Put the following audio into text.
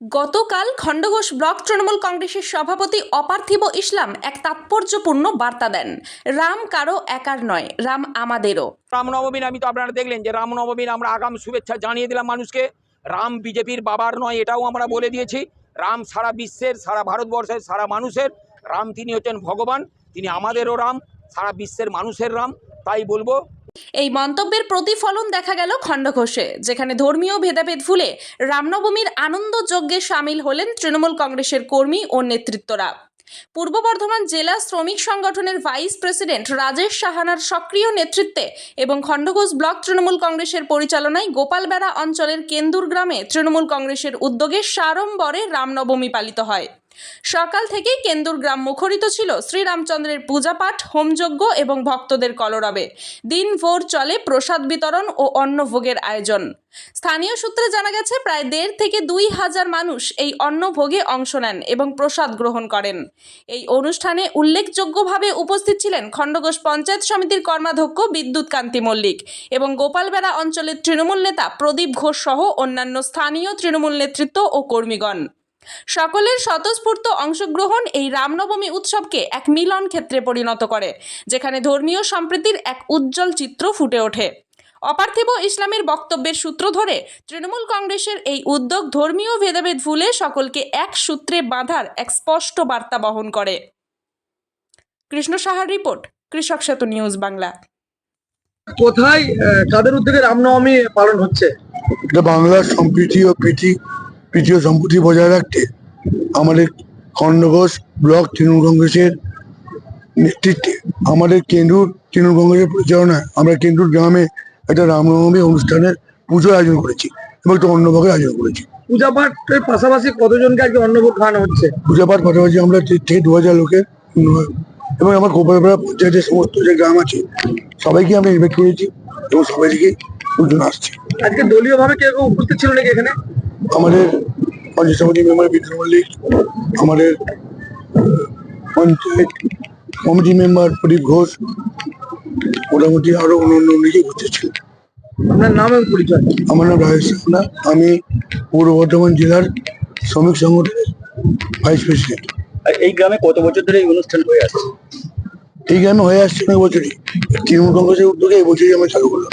গতকাল খণ্ডঘোষ ব্লক তৃণমূল কংগ্রেসের সভাপতি অপার্থিব ইসলাম এক তাৎপর্যপূর্ণ বার্তা দেন। রাম কারও একার নয়, রাম আমাদেরও। রামনবমীর আমি তো আপনারা দেখলেন যে রামনবমীর আমরা আগাম শুভেচ্ছা জানিয়ে দিলাম মানুষকে। রাম বিজেপির বাবার নয় এটাও আমরা বলে দিয়েছি। রাম সারা বিশ্বের, সারা ভারতবর্ষের, সারা মানুষের, রাম তিনি হচ্ছেন ভগবান, তিনি আমাদেরও রাম, সারা বিশ্বের মানুষের রাম, তাই বলব এই মন্তব্যের প্রতিফলন দেখা গেল খণ্ডঘোষে, যেখানে ধর্মীয় ভেদাভেদ ভুলে রামনবমীর আনন্দ যজ্ঞে সামিল হলেন তৃণমূল কংগ্রেসের কর্মী ও নেতৃত্বরা। পূর্ব বর্ধমান জেলা শ্রমিক সংগঠনের ভাইস প্রেসিডেন্ট রাজেশ সাহানার সক্রিয় নেতৃত্বে এবং খণ্ডঘোষ ব্লক তৃণমূল কংগ্রেসের পরিচালনায় গোপালবেড়া অঞ্চলের কেন্দুর গ্রামে তৃণমূল কংগ্রেসের উদ্যোগে সাড়ম্বরে রামনবমী পালিত হয়। সকাল থেকেই কেন্দুর গ্রাম মুখরিত ছিল শ্রীরামচন্দ্রের পূজাপাঠ, হোমযজ্ঞ এবং ভক্তদের কলরবে। দিনভর চলে প্রসাদ বিতরণ ও অন্নভোগের আয়োজন। স্থানীয় সূত্রে জানা গেছে, প্রায় দেড় থেকে দুই হাজার মানুষ এই অন্নভোগে অংশ নেন এবং প্রসাদ গ্রহণ করেন। এই অনুষ্ঠানে উল্লেখযোগ্যভাবে উপস্থিত ছিলেন খণ্ডঘোষ পঞ্চায়েত সমিতির কর্মাধ্যক্ষ বিদ্যুৎ কান্তি মল্লিক এবং গোপালবেড়া অঞ্চলের তৃণমূল নেতা প্রদীপ ঘোষ সহ অন্যান্য স্থানীয় তৃণমূল নেতৃত্ব ও কর্মীগণ। সকলের স্বতঃস্ফূর্ত অংশগ্রহণ এই রামনবমী উৎসবকে এক মিলন ক্ষেত্রে পরিণত করে যেখানে ধর্মীয় সম্প্রীতির এক উজ্জ্বল চিত্র ফুটে ওঠে। অপার্থিব ইসলামের বক্তব্যের সূত্র ধরে তৃণমূল কংগ্রেসের এই উদ্যোগ ধর্মীয় ভেদাভেদ ভুলে সকলকে এক সূত্রে বাঁধার এক স্পষ্ট বার্তা বহন করে। কৃষ্ণ সাহার রিপোর্ট কৃষক সেতু নিউজ বাংলা। কোথায় কাদের উদ্যোগে রামনবমী পালন হচ্ছে? এটা বাংলার সম্প্রীতি ও প্রীতি প্রীতি ও সম্প্রীতি বজায় রাখতে আমাদের খণ্ডঘোষ ব্লক তৃণমূল কংগ্রেসের নেতৃত্বে আমাদের কেন্দ্রুর তৃণমূল কংগ্রেসের পরিচালনায় আমরা কেন্দ্রুর গ্রামে একটা রামনবমী অনুষ্ঠানের পুজোর আয়োজন করেছি এবং একটা অন্নভোগের আয়োজন করেছি। পূজা পাঠের পাশাপাশি কতজনকে আজকে অন্নভোগ খাওয়ানো হচ্ছে? পূজা পাঠ পাশাপাশি আমরা থেকে দু হাজার লোকের এবং আমার গোপালপাড়া পঞ্চায়েতের সমস্ত যে গ্রাম আছে সবাইকে আমরা ইনভাইট করেছি এবং সবাই থেকে লোকজন আসছে। আজকে দলীয় ভাবে কেউ কেউ উপস্থিত ছিল নাকি এখানে? আমাদের সমিতি মেম্বার বিধান মল্লিক আমাদের পঞ্চায়েত কমিটি মেম্বার প্রদীপ ঘোষ মোটামুটি আরও অন্যান্য অনেকেই উপস্থিত ছিল আপনার নাম এবং পরিচয়? আমার নাম রাজেশ সান্না আমি পূর্ব বর্ধমান জেলার শ্রমিক সংগঠনের ভাইস প্রেসিডেন্ট। এই গ্রামে কত বছর ধরে এই অনুষ্ঠান হয়ে আসছে এই গ্রামে হয়ে আসছে অনেক বছরই। তৃণমূল কংগ্রেসের উদ্যোগে এই বছরই আমরা চালু করলাম।